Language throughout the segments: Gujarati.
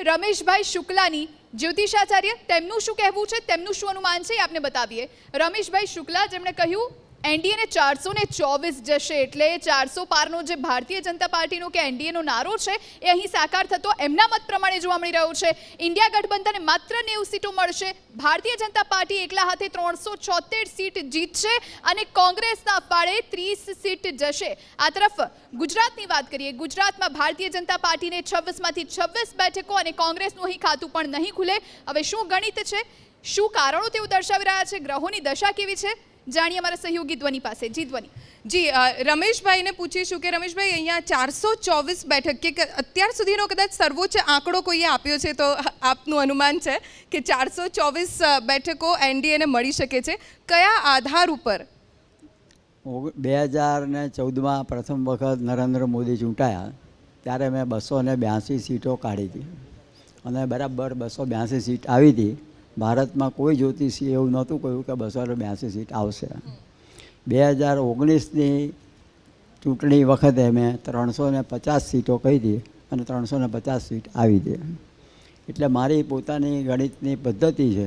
રમેશભાઈ શુક્લાની જ્યોતિષાચાર્ય તેમનું શું કહેવું છે, તેમનું શું અનુમાન છે એ આપને બતાવીએ. રમેશભાઈ શુક્લા, જેમણે કહ્યું એનડીએને ચારસો ને ચોવીસ જશે એટલે ચારસો પારનો જે ભારતીય જનતા પાર્ટીનો કે એનડીએનો નારો છે, એ અહીં સાકાર થતો એમના મત પ્રમાણે જોવા મળી રહ્યો છે. ઇન્ડિયા ગઠબંધનને માત્ર નેવું સીટો મળશે. ભારતીય જનતા પાર્ટી એકલા હાથે ત્રણસો છોતેર સીટ જીતશે અને કોંગ્રેસના ફાળે ત્રીસ સીટ જશે. આ તરફ ગુજરાતની વાત કરીએ, ગુજરાતમાં ભારતીય જનતા પાર્ટીને છવ્વીસમાંથી છવ્વીસ બેઠકો અને કોંગ્રેસનું અહીં ખાતું પણ નહીં ખુલે. હવે શું ગણિત છે? શું કારણો તેઓ દર્શાવી રહ્યા છે? ગ્રહોની દશા કેવી છે? જાણીએ અમારા સહયોગી ધ્વનિ પાસે. જી, ધ્વનિ. જી રમેશભાઈને પૂછીશું કે રમેશભાઈ, અહીંયા ચારસો ચોવીસ બેઠક કે અત્યાર સુધીનો કદાચ સર્વોચ્ચ આંકડો કોઈએ આપ્યો છે તો આપનું અનુમાન છે કે ચારસો ચોવીસ બેઠકો એનડીએને મળી શકે છે. કયા આધાર ઉપર? બે હજાર ને ચૌદમાં પ્રથમ વખત નરેન્દ્ર મોદી ચૂંટાયા, ત્યારે મેં બસો ને બ્યાસી સીટો કાઢી હતી. અને બરાબર બસો બ્યાસી સીટ આવી હતી. ભારતમાં કોઈ જ્યોતિષી એવું નહોતું કહ્યું કે બસો બ્યાસી સીટ આવશે. બે હજાર ઓગણીસની ચૂંટણી વખતે મેં ત્રણસો ને પચાસ સીટો કહી હતી અને ત્રણસો ને પચાસ સીટ આવી હતી એટલે મારી પોતાની ગણિતની પદ્ધતિ છે,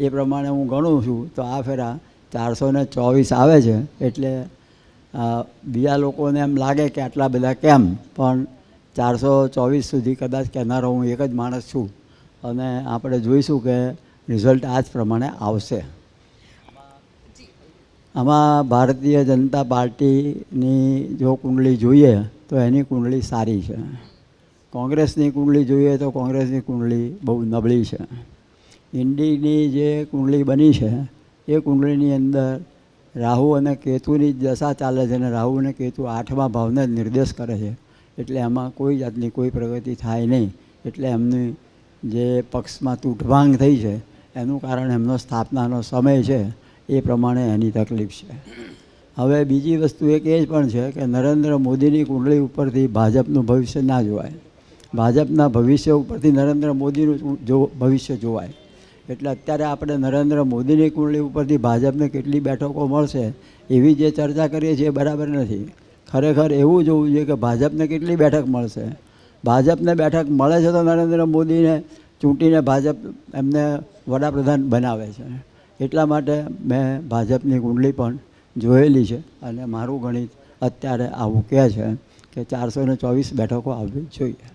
એ પ્રમાણે હું ગણું છું, તો આ ફેરા ચારસો ને ચોવીસ આવે છે, એટલે બીજા લોકોને એમ લાગે કે આટલા બધા કેમ? પણ ચારસો ચોવીસ સુધી કદાચ કહેનારો હું એક જ માણસ છું. અને આપણે જોઈશું કે રિઝલ્ટ આ જ પ્રમાણે આવશે. આમાં ભારતીય જનતા પાર્ટીની જો કુંડળી જોઈએ તો એની કુંડળી સારી છે. કોંગ્રેસની કુંડળી જોઈએ તો કોંગ્રેસની કુંડળી બહુ નબળી છે. ઇન્ડીની જે કુંડળી બની છે, એ કુંડળીની અંદર રાહુ અને કેતુની દશા ચાલે છે અને રાહુ અને કેતુ આઠમા ભાવને નિર્દેશ કરે છે. એટલે એમાં કોઈ જાતની કોઈ પ્રગતિ થાય નહીં. એટલે એમની જે પક્ષમાં તૂટભાંગ થઈ છે એનું કારણ એમનો સ્થાપનાનો સમય છે, એ પ્રમાણે એની તકલીફ છે. હવે બીજી વસ્તુ એક એ પણ છે કે નરેન્દ્ર મોદીની કુંડળી ઉપરથી ભાજપનું ભવિષ્ય ના જોવાય. ભાજપના ભવિષ્ય ઉપરથી નરેન્દ્ર મોદીનું જો, ભવિષ્ય જોવાય. એટલે અત્યારે આપણે નરેન્દ્ર મોદીની કુંડળી ઉપરથી ભાજપને કેટલી બેઠકો મળશે, એવી જે ચર્ચા કરીએ છીએ બરાબર નથી. ખરેખર એવું જોવું જોઈએ કે ભાજપને કેટલી બેઠક મળશે. ભાજપને બેઠક મળે છે તો નરેન્દ્ર મોદીને ચૂંટીને ભાજપ એમને વડાપ્રધાન બનાવે છે. એટલા માટે મેં ભાજપની કુંડલી પણ જોયેલી છે અને મારું ગણિત અત્યારે આવું કહે છે કે ચારસો ને ચોવીસ બેઠકો આવવી જોઈએ.